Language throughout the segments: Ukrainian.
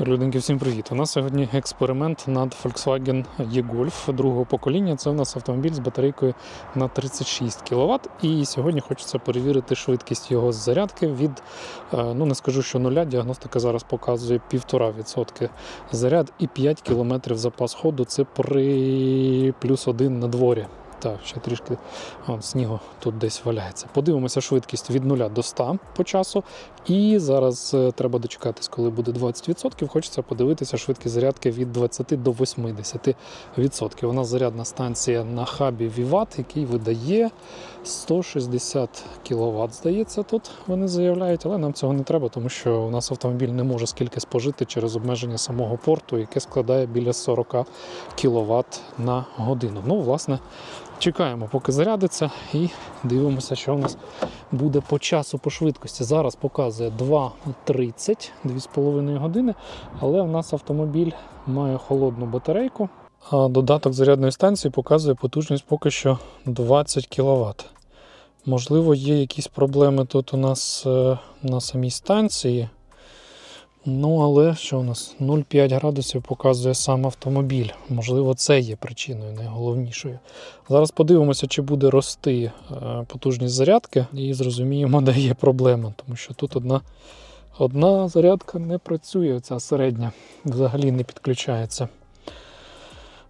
Люденьки, всім привіт! У нас сьогодні експеримент над Volkswagen e-Golf другого покоління. Це у нас автомобіль з батарейкою на 36 кВт. І сьогодні хочеться перевірити швидкість його зарядки від, е, ну не скажу, що нуля. Діагностика зараз показує 1,5% заряд і 5 км запас ходу. Це при плюс один на дворі. Так, ще трішки вон, снігу тут десь валяється. Подивимося швидкість від 0 до 100 по часу. І зараз е, треба дочекатись, коли буде 20%. Хочеться подивитися швидкість зарядки від 20 до 80%. У нас зарядна станція на хабі Vivat, який видає 160 кВт, здається, тут вони заявляють, але нам цього не треба, тому що у нас автомобіль не може скільки спожити через обмеження самого порту, яке складає біля 40 кВт на годину. Ну, власне, чекаємо, поки зарядиться, і дивимося, що у нас буде по часу по швидкості. Зараз показує 2.30, 2,5 години, але в нас автомобіль має холодну батарейку. А додаток зарядної станції показує потужність поки що 20 кВт. Можливо, є якісь проблеми тут у нас е, на самій станції. Ну, але що у нас? 0,5 градусів показує сам автомобіль. Можливо, це є причиною найголовнішою. Зараз подивимося, чи буде рости е, потужність зарядки, і зрозуміємо, де є проблема. Тому що тут одна, одна зарядка не працює, ця середня взагалі не підключається.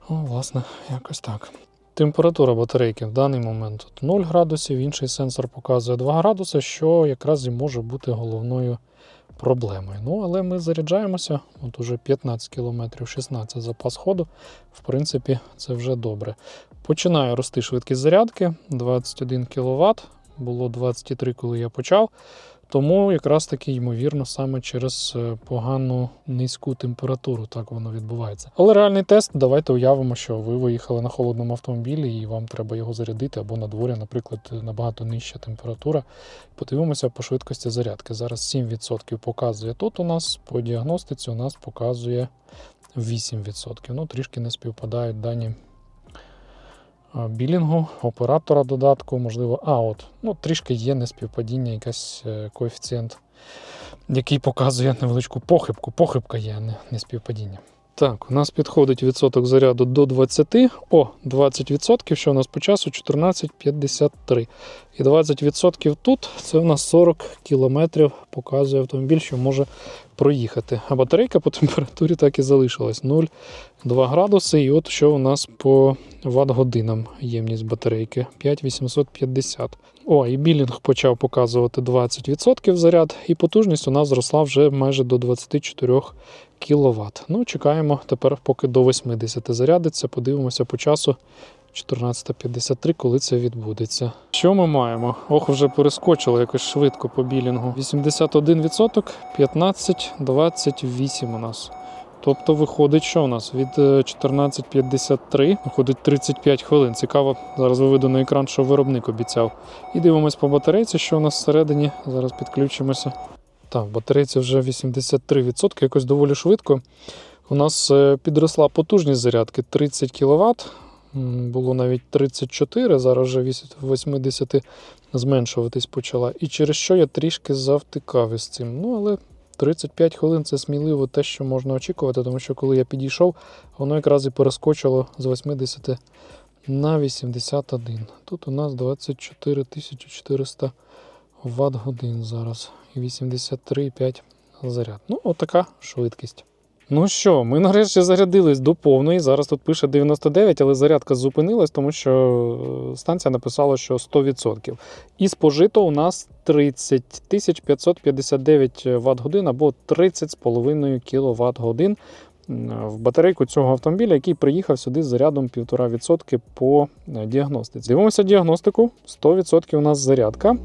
О, власне, якось так. Температура батарейки в даний момент 0 градусів, інший сенсор показує 2 градуси, що якраз і може бути головною проблемою. Ну, але ми заряджаємося, от уже 15 км, 16 запас ходу. В принципі, це вже добре. Починає рости швидкість зарядки 21 кВт, було 23, коли я почав. Тому якраз таки, ймовірно, саме через е, погану низьку температуру так воно відбувається. Але реальний тест, давайте уявимо, що ви виїхали на холодному автомобілі і вам треба його зарядити, або на дворі, наприклад, набагато нижча температура. Подивимося по швидкості зарядки. Зараз 7% показує тут у нас, по діагностиці у нас показує 8%. Ну, трішки не співпадають дані білінгу, оператора додатку, можливо, а от, ну, трішки є неспівпадіння, якийсь е, коефіцієнт, який показує невеличку похибку. Похибка є, а не, не співпадіння. Так, у нас підходить відсоток заряду до 20. О, 20%, що у нас по часу 14,53. І 20% тут це у нас 40 км показує автомобіль, що може проїхати. А батарейка по температурі так і залишилась 0,2 градуси. І от що у нас по ватт-годинам ємність батарейки 5850. О, і білінг почав показувати 20% заряд, і потужність у нас зросла вже майже до 24 кВт. Ну, чекаємо тепер, поки до 80 зарядиться. Подивимося по часу. 14.53, коли це відбудеться. Що ми маємо? Ох, вже перескочило якось швидко по білінгу. 81%, 15,28 у нас. Тобто виходить, що у нас від е, 14.53 виходить 35 хвилин. Цікаво, зараз виведу на екран, що виробник обіцяв. І дивимось по батарейці, що у нас всередині. Зараз підключимося. Так, батарейці вже 83%, якось доволі швидко. У нас е, підросла потужність зарядки 30 кВт. Було навіть 34, зараз вже віс- 80 зменшуватись почала. І через що я трішки завтикав із цим. Ну, але 35 хвилин це сміливо те, що можна очікувати, тому що коли я підійшов, воно якраз і перескочило з 80 на 81. Тут у нас 24 400 Вт годин зараз 83,5 заряд. Ну, отака швидкість. Ну що, ми нарешті зарядились до повної. Зараз тут пише 99, але зарядка зупинилась, тому що е, станція написала, що 100%. І спожито у нас 30 559 Вт годин або 30,5 кВт годин в батарейку цього автомобіля, який приїхав сюди з зарядом 1,5% по е, діагностиці. Дивимося діагностику. 100% у нас зарядка.